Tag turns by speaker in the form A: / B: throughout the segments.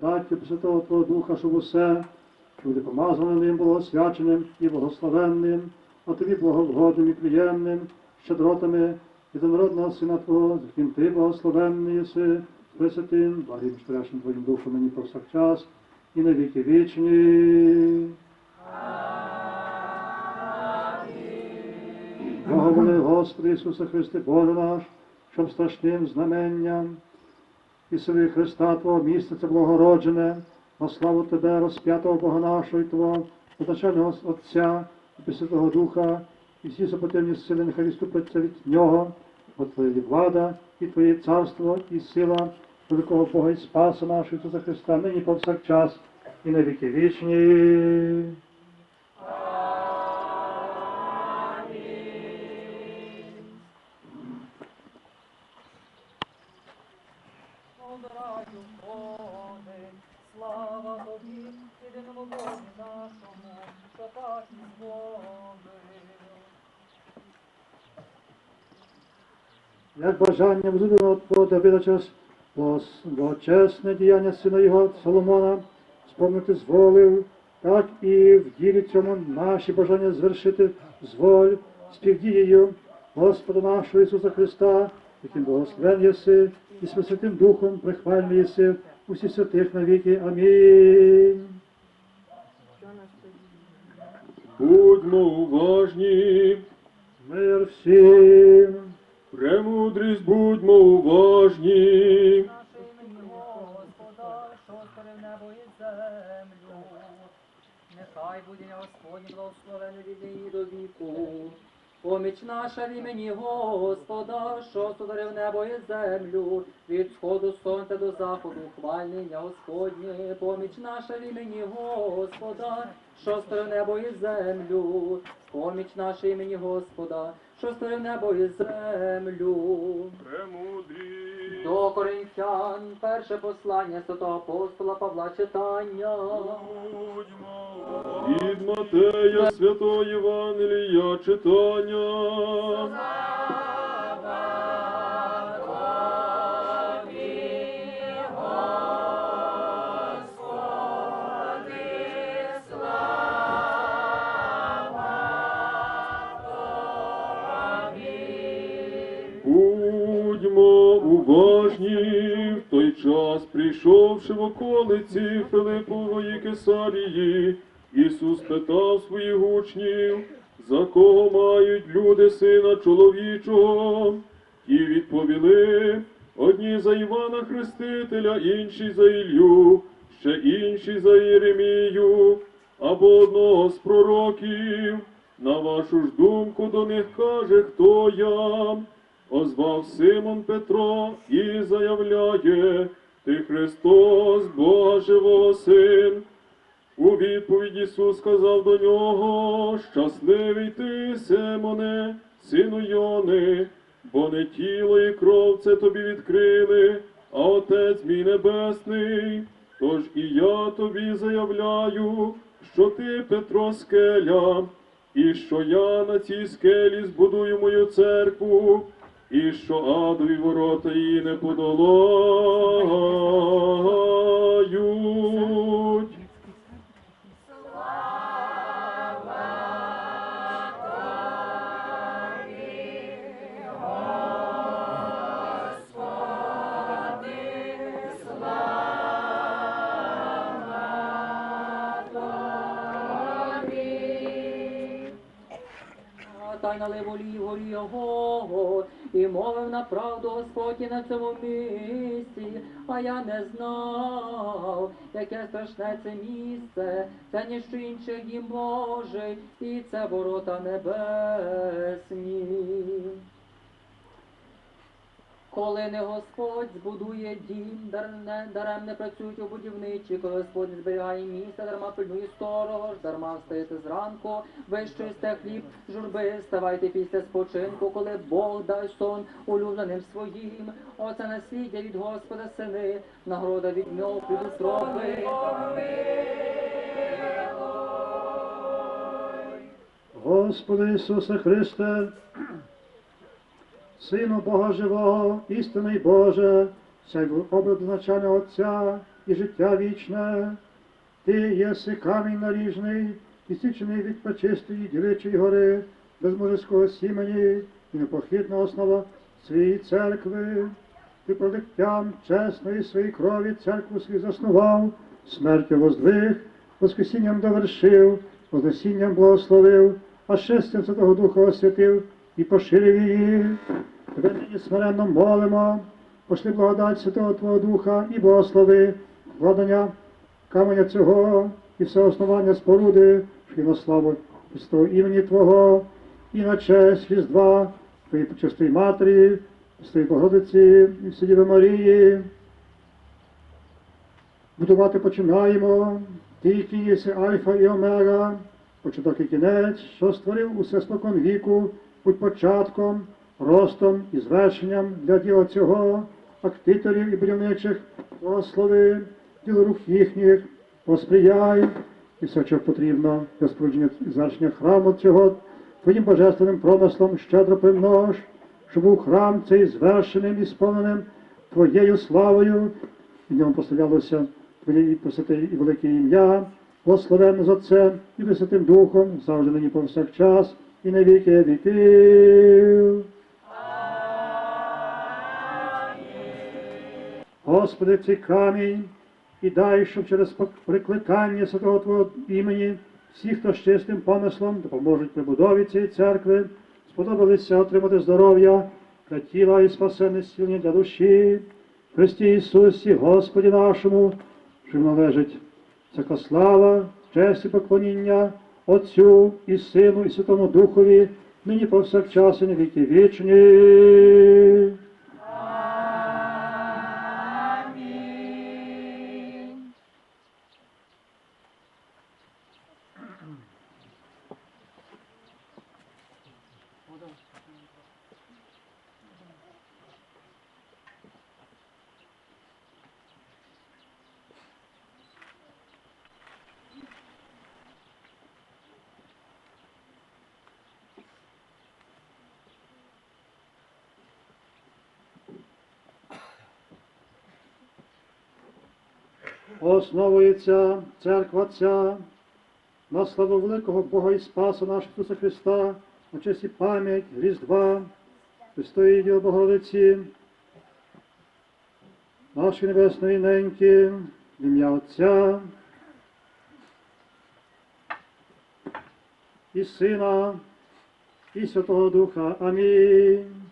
A: благодаттю Святого Твого Духа, щоб усе, що буде помазано ним, було освяченим і благословенним, а тобі благовгодним і приємним, щедротами єдинородного Сина Твого, з яким ти благословенний єси, Пресвятим, благим штряшним Твоїм Духом мені повсякчас і на віки вічні. Благоволи, Господи Ісусе Христе, Боже наш, щоб страшним знаменням і сили Христа Твого місяця благороджене, на славу Тебе, розп'ятого Бога нашого і Твого, позначального Отця і Пресвятого Духа, і всі сопротивні сили нехай відступиться від Нього, бо Твоя влада, і Твоє царство, і сила великого Бога і Спаса нашого Ісуса Христа, нині повсякчас і на віки вічні.
B: Слава Тобі, єдиному Богі нашому,
A: як бажанням Давида через благочесне діяння сина його Соломона сповнити зволив, так і в ділі цьому наші бажання звершити зволь співдією Господа нашого Ісуса Христа, яким благословен єси, і з Святим Духом прихвальний єси усі святих навіки. Амінь.
C: Будьмо уважні,
A: Мир всім.
C: премудрість будьмо уважні.
B: Наше імені Господа, що створив і землю. Нехай буде Господній благословений від нині до віку. Поміч наша в імені Господа, що створив небо і землю, від сходу сонця до заходу, хвальнення Господнє, поміч наша в імені Господа, що створив небо і землю, поміч наша імені Господа, що створив небо і землю.
C: Премудрість.
B: До коринтян, перше послання святого апостола Павла читання.
C: Будьмо. Від Матея Святого Євангелія читання. Будьмо уважні, в той час, прийшовши в околиці Филипової Кесарії, Ісус питав своїх учнів, за кого мають люди сина чоловічого? Ті відповіли, одні за Івана Хрестителя, інші за Ілью, ще інші за Єремію, або одного з пророків. На вашу ж думку до них каже, хто я? Озвав Симон Петро і заявляє, ти Христос, Бога живого син. У відповідь Ісус сказав до нього, щасливий ти, Симоне, сину Йони, бо не тіло і кров це тобі відкрили, а Отець мій Небесний. Тож і я тобі заявляю, що ти Петро скеля, і що я на цій скелі збудую мою церкву, і що адові ворота її не подолають.
B: Його, і мовив на правду Господь і на цьому місці, а я не знав, яке страшне це місце, це ніщо інше їм Божий, і це ворота небесні. Коли не Господь збудує дім, дарне, даремне працюють у будівничі, коли Господь не зберігає місце, дарма пильнує сторож, дарма встаєте зранку, вищуєте хліб, журби, ставайте після спочинку, коли Бог дасть сон улюбленим своїм. Оце насліддя від Господа сини, нагорода від нього підуть тропи.
A: Господи Ісусе Христе, Сину Бога живого, істинний Боже, цей образ начального Отця і життя вічне. Ти єси камінь наріжний, і січений від печистої діличої гори, без мужицького сімені і непохитна основа своєї церкви. Ти пролиттям чесної своєї крові церкву свою заснував, смертю воздвиг, воскресінням довершив, вознесінням благословив, а шестям Святого Духа освятив і поширив її. Тебе нині смиренно молимо, пошли благодать Святого Твого Духа і благослови владання каменя цього і все основання споруди, що на славу Христового імені Твого, і на честь Різдва, Твоєї почестої Матері, Святої Богородиці і всі Діви Марії. Будувати починаємо, який єси Альфа і Омега, початок і кінець, що створив усе спокон віку, будь початком, ростом і звершенням для діла цього, актиторів і будівничих, благослови, діл рук їхніх, посприяй, і все, що потрібно для спорудження і звершення храму цього, твоїм божественним промислом щедро примнож, щоб був храм цей звершеним і сповненим Твоєю славою, і в ньому поставлялося Твоє і посвяте і велике ім'я, благословенно за це і Висвятим Духом, завжди нині повсякчас, і на віки віків. Господи, цей камінь, і дай, щоб через прикликання святого Твого імені всі, хто з чистим помислом допоможуть прибудові цієї церкви, сподобалися отримати здоров'я для тіла і спасенне зцілення для душі. Христі Ісусі, Господі нашому, що належить всяка слава, честь і поклоніння Отцю і Сину, і Святому Духові, нині повсякчас і на віки вічні. Основується церква ця на славу великого Бога і Спаса нашого Ісуса Христа, на честь і пам'ять Різдва, Христої Діла Богородиці, нашої небесної неньки, ім'я Отця і Сина, і Святого Духа. Амінь.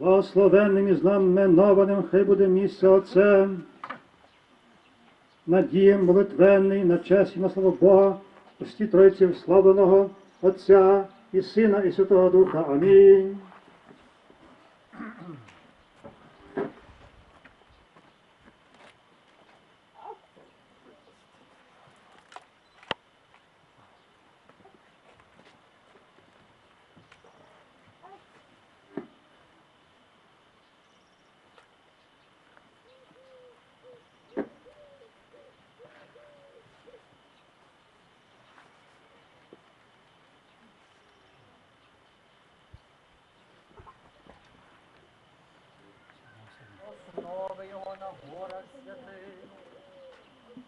A: Благословенним і знаменованим хай буде місце Отцем, надієм молитвенний на честь і на славу Бога, усі Тройці вславленого Отця і Сина, і Святого Духа. Амінь.
B: Основи його на горах святих.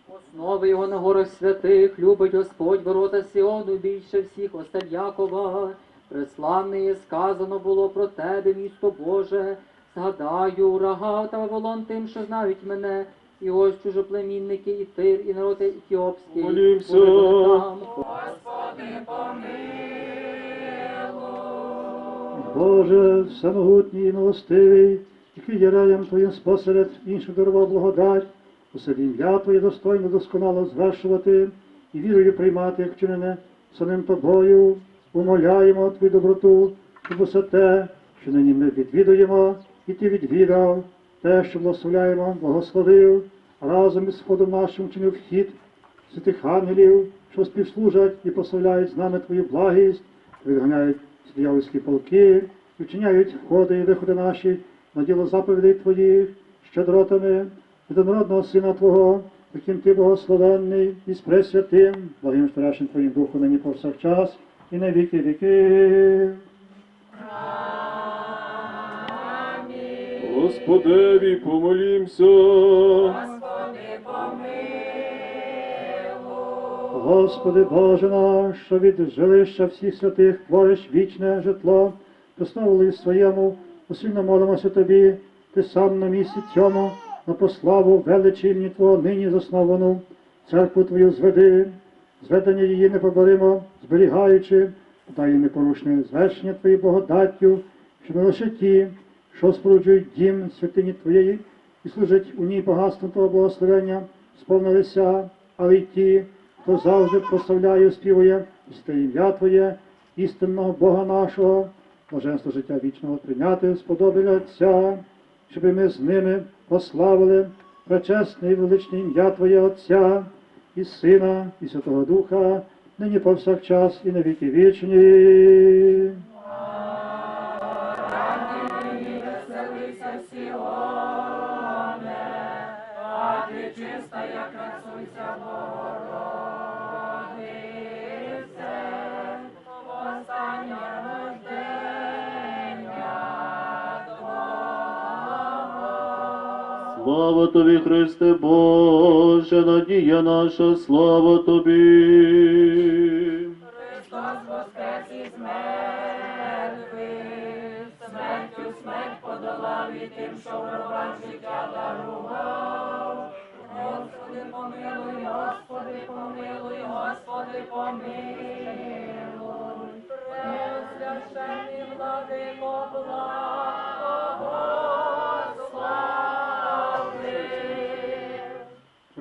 B: Основи його на горах святих, любить Господь ворота Сіону більше всіх осталь Якова. Преславне сказано було про тебе, місто Боже. Згадаю, урага та Вавилон тим, що знають мене, і ось чужоплемінники, і тир, і народ Етіопський.
C: Молімся.
B: Буде там.
A: Боже, всемогутній і милостивий, який єреям Твоїм спосеред інших дарував благодать, усе в ім'я Твоє достойно досконало звершувати і вірою приймати, як вчинене самим Тобою, умоляємо Твою доброту, щоб усе те, що нині ми відвідуємо, і Ти відвідав, те, що благословляємо, благословив, разом із сходом нашим чинив вхід святих ангелів, що співслужать і прославляють з нами Твою благість, відганяють диявольські полки, і вчиняють входи і виходи наші на діло заповідей Твоїх, щедротами єдинородного Сина Твого, яким Ти благословенний і з пресвятим, благим старешим Твоїм Духу нині повсякчас і на віки віків.
C: Господеві помолімся.
A: Господи Боже наш, що від жилища всіх святих твориш вічне житло, доставили своєму, усильно молимося Тобі, Ти сам на місці цьому, на пославу величівні Твого нині засновану, церкву Твою зведи, зведення її непоборимо, зберігаючи, дай непорушне звершення Твої благодаттю, що не лише ті, що споруджують дім святині Твоєї і служать у ній багатством Твого благословення, сповнилися, але й ті, хто завжди прославляє, співує, і ім'я Твоє, істинного Бога нашого, блаженство життя вічного прийняти сподобі Отця, щоб ми з ними прославили пречесне і величне ім'я Твоє Отця, і Сина, і Святого Духа, нині повсякчас і на віки вічні.
D: Слава тобі, Христе Боже, надія наша, слава тобі.
E: Христос воскрес із мертвих, смертю смерть подолав і тим, що в гробах життя дарував. Господи, помилуй, Господи, помилуй, Господи, помилуй. Преосвящений владико, благослови.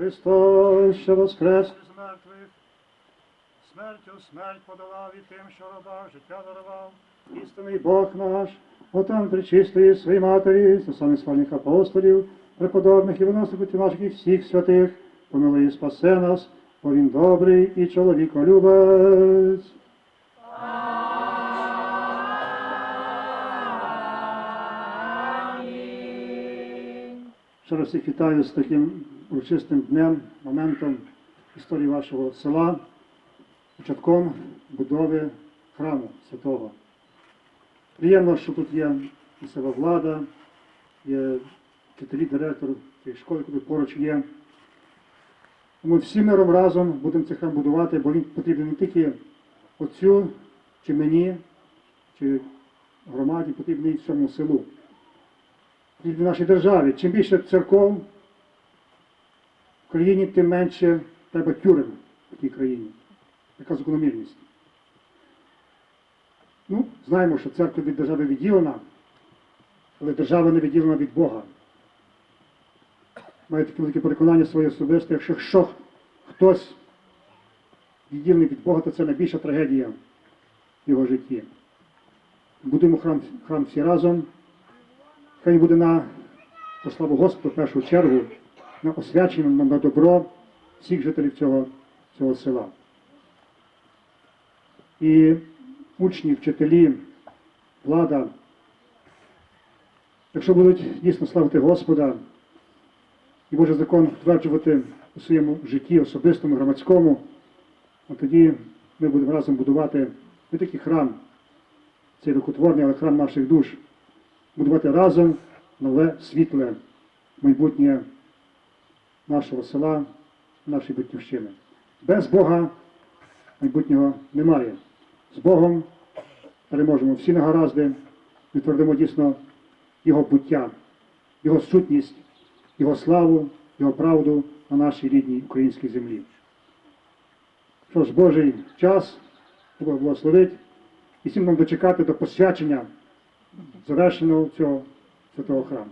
A: Христос, що воскрес. З мертвих, смертю смерть подолав і тим, що роба життя дарував, істинний Бог наш, отам причистої своїй матері, за самих славних апостолів, преподобних і виносних наших і всіх святих, помилуй і спасе нас, бо він добрий і чоловіколюбець. Ще раз всіх вітаю з таким урочистим днем, моментом історії вашого села, початком будови храму святого. Приємно, що тут є місцева влада, є вчителі, директор цієї школи, який поруч є. Ми всі миром разом будемо цей храм будувати, бо він потрібен не тільки отцю, чи мені, чи громаді, потрібний і всьому селу в нашій державі. Чим більше церков в країні, тим менше треба тюрем в тій країні. Така закономірність. Ну, знаємо, що церква від держави відділена, але держава не відділена від Бога. Маю таке велике переконання своє особисте, якщо що, хтось відділений від Бога, то це найбільша трагедія в його житті. Будемо храм, храм всі разом. Хай буде на по славу Господу в першу чергу, на освячення, на, добро всіх жителів цього, цього села. І учні, вчителі, влада, якщо будуть дійсно славити Господа і Божий закон втверджувати у своєму житті, особистому, громадському, от тоді ми будемо разом будувати не тільки храм, цей рукотворний, але храм наших душ будувати разом нове світле майбутнє нашого села, нашої батьківщини. Без Бога майбутнього немає. З Богом переможемо всі негаразди, відтвердимо дійсно Його буття, Його сутність, Його славу, Його правду на нашій рідній українській землі. Що ж, Божий час, Бог благословить, і всім нам дочекати до посвячення завершеного цього святого храму.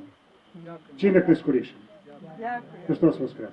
A: Чим як не скоріше. Христос Воскрес!